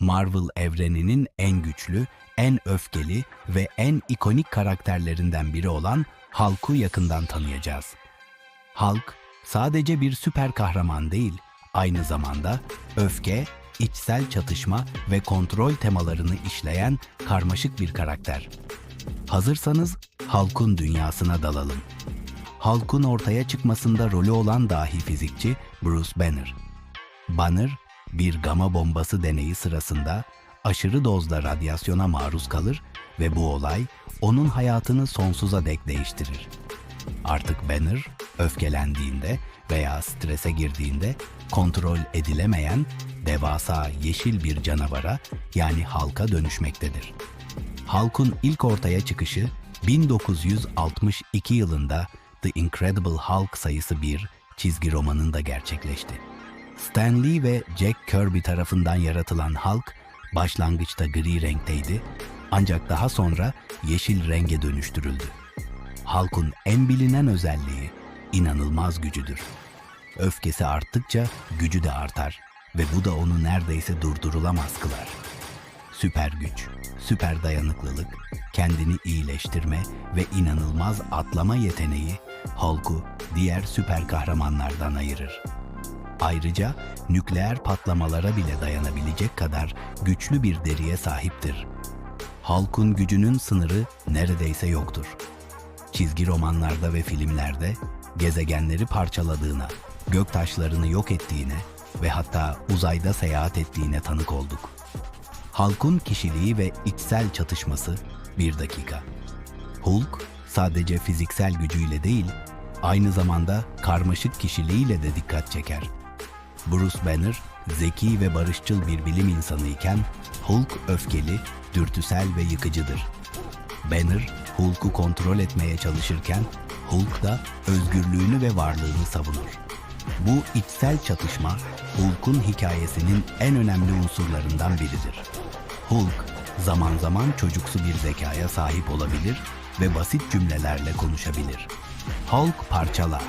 Marvel evreninin en güçlü, en öfkeli ve en ikonik karakterlerinden biri olan Hulk'u yakından tanıyacağız. Hulk sadece bir süper kahraman değil, aynı zamanda öfke, içsel çatışma ve kontrol temalarını işleyen karmaşık bir karakter. Hazırsanız Hulk'un dünyasına dalalım. Hulk'un ortaya çıkmasında rolü olan dahi fizikçi Bruce Banner. Banner, bir gama bombası deneyi sırasında aşırı dozda radyasyona maruz kalır ve bu olay onun hayatını sonsuza dek değiştirir. Artık Banner öfkelendiğinde veya strese girdiğinde kontrol edilemeyen devasa yeşil bir canavara yani halka dönüşmektedir. Hulk'un ilk ortaya çıkışı 1962 yılında The Incredible Hulk sayısı 1 çizgi romanında gerçekleşti. Stan Lee ve Jack Kirby tarafından yaratılan Hulk başlangıçta gri renkteydi ancak daha sonra yeşil renge dönüştürüldü. Hulk'un en bilinen özelliği inanılmaz gücüdür. Öfkesi arttıkça gücü de artar ve bu da onu neredeyse durdurulamaz kılar. Süper güç, süper dayanıklılık, kendini iyileştirme ve inanılmaz atlama yeteneği Hulk'u diğer süper kahramanlardan ayırır. Ayrıca nükleer patlamalara bile dayanabilecek kadar güçlü bir deriye sahiptir. Hulk'un gücünün sınırı neredeyse yoktur. Çizgi romanlarda ve filmlerde gezegenleri parçaladığına, göktaşlarını yok ettiğine ve hatta uzayda seyahat ettiğine tanık olduk. Hulk'un kişiliği ve içsel çatışması bir dakika. Hulk sadece fiziksel gücüyle değil, aynı zamanda karmaşık kişiliğiyle de dikkat çeker. Bruce Banner zeki ve barışçıl bir bilim insanı iken Hulk öfkeli, dürtüsel ve yıkıcıdır. Banner Hulk'u kontrol etmeye çalışırken Hulk da özgürlüğünü ve varlığını savunur. Bu içsel çatışma Hulk'un hikayesinin en önemli unsurlarından biridir. Hulk zaman zaman çocuksu bir zekaya sahip olabilir ve basit cümlelerle konuşabilir. Hulk parçala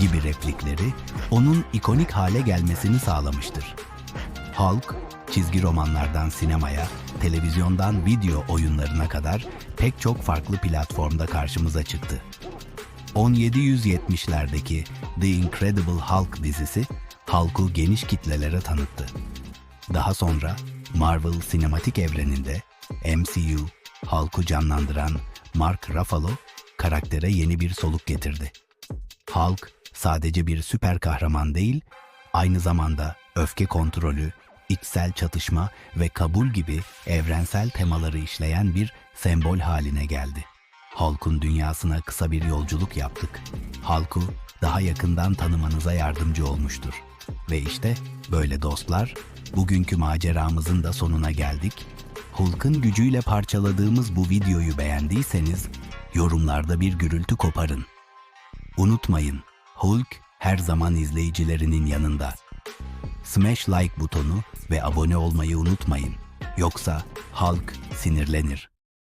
gibi replikleri onun ikonik hale gelmesini sağlamıştır. Hulk, çizgi romanlardan sinemaya, televizyondan video oyunlarına kadar pek çok farklı platformda karşımıza çıktı. 1770'lerdeki The Incredible Hulk dizisi Hulk'u geniş kitlelere tanıttı. Daha sonra Marvel sinematik evreninde MCU Hulk'u canlandıran Mark Ruffalo karaktere yeni bir soluk getirdi. Hulk sadece bir süper kahraman değil, aynı zamanda öfke kontrolü, içsel çatışma ve kabul gibi evrensel temaları işleyen bir sembol haline geldi. Hulk'un dünyasına kısa bir yolculuk yaptık. Hulk'u daha yakından tanımanıza yardımcı olmuştur. Ve işte böyle dostlar, bugünkü maceramızın da sonuna geldik. Hulk'ın gücüyle parçaladığımız bu videoyu beğendiyseniz yorumlarda bir gürültü koparın. Unutmayın, Hulk her zaman izleyicilerinin yanında. Smash like butonu ve abone olmayı unutmayın. Yoksa Hulk sinirlenir.